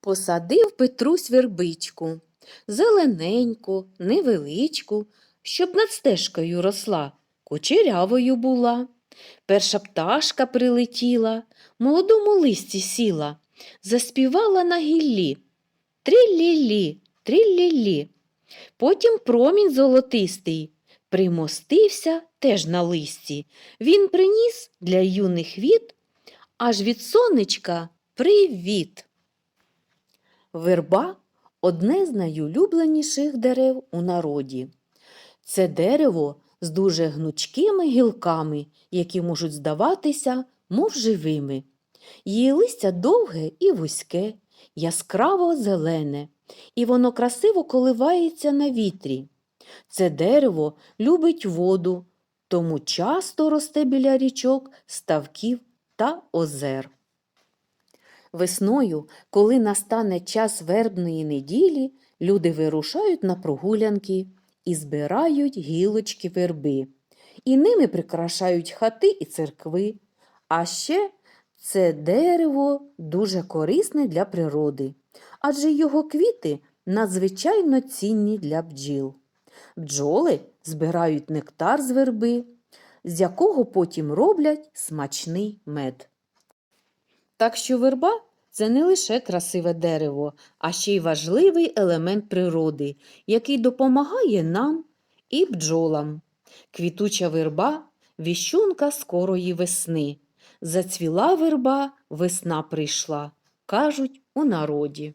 Посадив Петрусь вербичку, зелененьку, невеличку, щоб над стежкою росла, кучерявою була. Перша пташка прилетіла, молодому листі сіла, заспівала на гіллі. Тріллі-лі. Потім промінь золотистий примостився теж на листі. Він приніс для юних віт аж від сонечка привіт. Верба одне з найулюбленіших дерев у народі. Це дерево з дуже гнучкими гілками, які можуть здаватися, мов живими. Її листя довге і вузьке, яскраво зелене, і воно красиво коливається на вітрі. Це дерево любить воду, тому часто росте біля річок, ставків та озер. Весною, коли настане час вербної неділі, люди вирушають на прогулянки і збирають гілочки верби. І ними прикрашають хати і церкви. А ще це дерево дуже корисне для природи, адже його квіти надзвичайно цінні для бджіл. Бджоли збирають нектар з верби, з якого потім роблять смачний мед. Так що верба це не лише красиве дерево, а ще й важливий елемент природи, який допомагає нам і бджолам. Квітуча верба віщунка скорої весни. Зацвіла верба, весна прийшла, кажуть у народі.